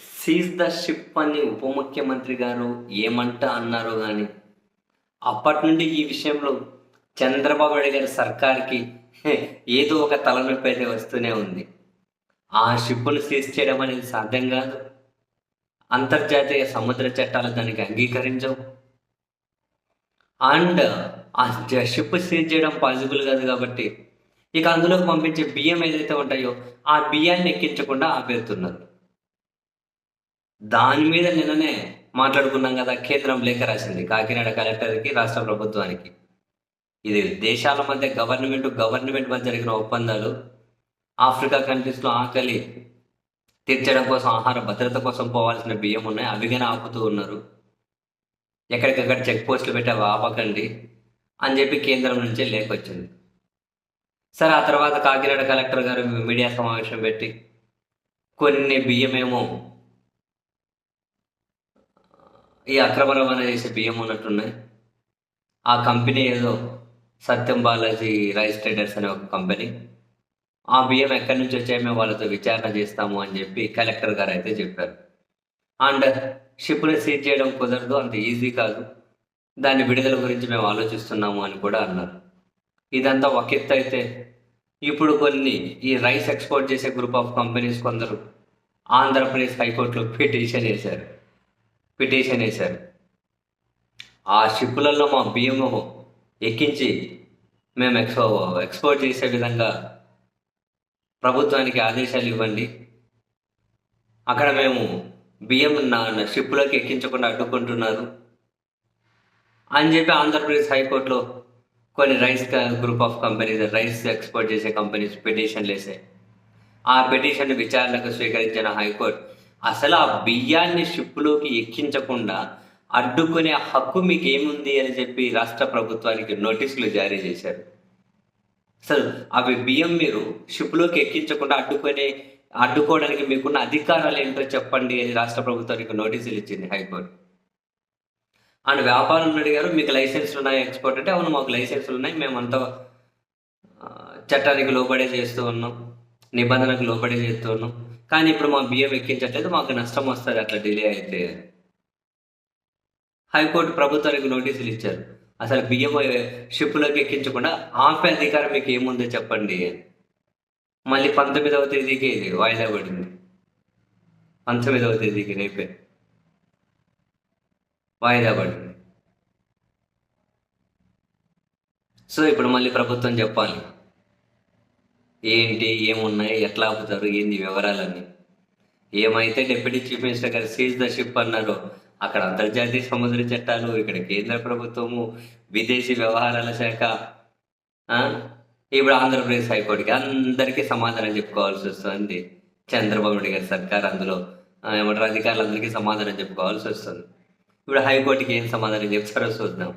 Seize the ship అని ఉప ముఖ్యమంత్రి గారు ఏమంట అన్నారో కానీ అప్పటి నుండి ఈ విషయంలో చంద్రబాబు నాయుడు గారి సర్కార్కి ఏదో ఒక తలనొప్పి అయితే వస్తూనే ఉంది. ఆ షిప్పును సీజ్ చేయడం అనేది సాధ్యం కాదు. అంతర్జాతీయ సముద్ర చట్టాలు దానికి అంగీకరించవు. అండ్ ఆ షిప్ సీజ్ చేయడం పాసిబుల్ కాదు కాబట్టి ఇక అందులోకి పంపించే బియ్యం ఏదైతే ఉంటాయో ఆ బియ్యాన్ని ఎక్కించకుండా ఆపేస్తున్నారు. దాని మీద నిన్ననే మాట్లాడుకున్నాం కదా కేంద్రం లేఖ రాసింది. కాకినాడ కలెక్టర్కి రాష్ట్ర ప్రభుత్వానికి. ఇది దేశాల మధ్య గవర్నమెంట్ గవర్నమెంట్ మధ్య జరిగిన ఒప్పందాలు ఆఫ్రికా కంట్రీస్లో ఆకలి తీర్చడం కోసం ఆహార భద్రత కోసం పోవాల్సిన బియ్యం ఉన్నాయి. అవిగానే ఆపుతూ ఉన్నారు. ఎక్కడికక్కడ చెక్ పోస్టులు పెట్టి అవి ఆపకండి అని చెప్పి కేంద్రం నుంచే లేఖ వచ్చింది. సరే ఆ తర్వాత కాకినాడ కలెక్టర్ గారు మీడియా సమావేశం పెట్టి కొన్ని బియ్యమేమో ఈ అక్రమ రవాణా చేసే బియ్యం ఉన్నట్టున్నాయి ఆ కంపెనీ ఏదో సత్యం బాలాజీ రైస్ ట్రేడర్స్ అనే ఒక కంపెనీ. ఆ బియ్యం ఎక్కడి నుంచి వచ్చాయో మేము వాళ్ళతో విచారణ చేస్తాము అని చెప్పి కలెక్టర్ గారు అయితే చెప్పారు. అండ్ షిప్ని సీజ్ చేయడం కుదరదు అంత ఈజీ కాదు. దాని విడుదల గురించి మేము ఆలోచిస్తున్నాము అని కూడా అన్నారు. ఇదంతా ఒక ఎత్తు అయితే ఇప్పుడు కొన్ని ఈ రైస్ ఎక్స్పోర్ట్ చేసే గ్రూప్ ఆఫ్ కంపెనీస్ కొందరు ఆంధ్రప్రదేశ్ హైకోర్టులో పిటిషన్ వేశారు. పిటిషన్ వేశారు. ఆ షిప్పులలో మా బియ్యము ఎక్కించి మేము ఎక్స్పో ఎక్స్పోర్ట్ చేసే విధంగా ప్రభుత్వానికి ఆదేశాలు ఇవ్వండి. అక్కడ మేము బియ్యం నా నా ఎక్కించకుండా అడ్డుకుంటున్నారు. అని చెప్పి ఆంధ్రప్రదేశ్ హైకోర్టులో కొన్ని rice group of companies rice export చేసే కంపెనీస్ పిటిషన్లు వేసాయి ఆ పిటిషన్ విచారణకు స్వీకరించిన హైకోర్టు అసలు ఆ బియ్యాన్ని షిప్లోకి ఎక్కించకుండా అడ్డుకునే హక్కు మీకు ఏముంది అని చెప్పి రాష్ట్ర ప్రభుత్వానికి నోటీసులు జారీ చేశారు. అసలు అవి బియ్యం మీరు షిప్లోకి ఎక్కించకుండా అడ్డుకునే అడ్డుకోవడానికి మీకున్న అధికారాలు ఏంటో చెప్పండి అని రాష్ట్ర ప్రభుత్వానికి నోటీసులు ఇచ్చింది హైకోర్టు. అండ్ వ్యాపారం అడిగారు మీకు లైసెన్స్లు ఉన్నాయి ఎక్స్పోర్ట్ అంటే అవును మాకు లైసెన్స్లు ఉన్నాయి మేమంతా చట్టానికి లోబడే చేస్తూ ఉన్నాం. నిబంధనకు లోబడి చేస్తున్నాం కానీ ఇప్పుడు మాకు బియ్యం ఎక్కించట్లేదు మాకు నష్టం వస్తుంది అట్లా డిలే అయితే. హైకోర్టు ప్రభుత్వానికి నోటీసులు ఇచ్చారు. అసలు బియ్యం షిప్లోకి ఎక్కించకుండా ఆపే అధికారం మీకు ఏముందో చెప్పండి. మళ్ళీ పంతొమ్మిదవ తేదీకి ఇది వాయిదా పడింది. పంతొమ్మిదవ తేదీకి రేపే వాయిదా పడింది. సో ఇప్పుడు మళ్ళీ ప్రభుత్వం చెప్పాలి. ఏంటి ఏమున్నాయి ఎట్లా ఆపుతారు ఏంది వివరాలన్నీ. ఏమైతే డిప్యూటీ చీఫ్ మినిస్టర్ గారు సీజ్ ద షిప్ అన్నారో అక్కడ అంతర్జాతీయ సముద్ర చట్టాలు ఇక్కడ కేంద్ర ప్రభుత్వము విదేశీ వ్యవహారాల శాఖ ఇప్పుడు ఆంధ్రప్రదేశ్ హైకోర్టుకి అందరికీ సమాధానం చెప్పుకోవాల్సి వస్తుంది. చంద్రబాబు నాయుడు గారి సర్కార్ అందులో ఏమంటారు అధికారులందరికీ సమాధానం చెప్పుకోవాల్సి వస్తుంది. ఇప్పుడు హైకోర్టుకి ఏం సమాధానం చెప్తారో చూద్దాం.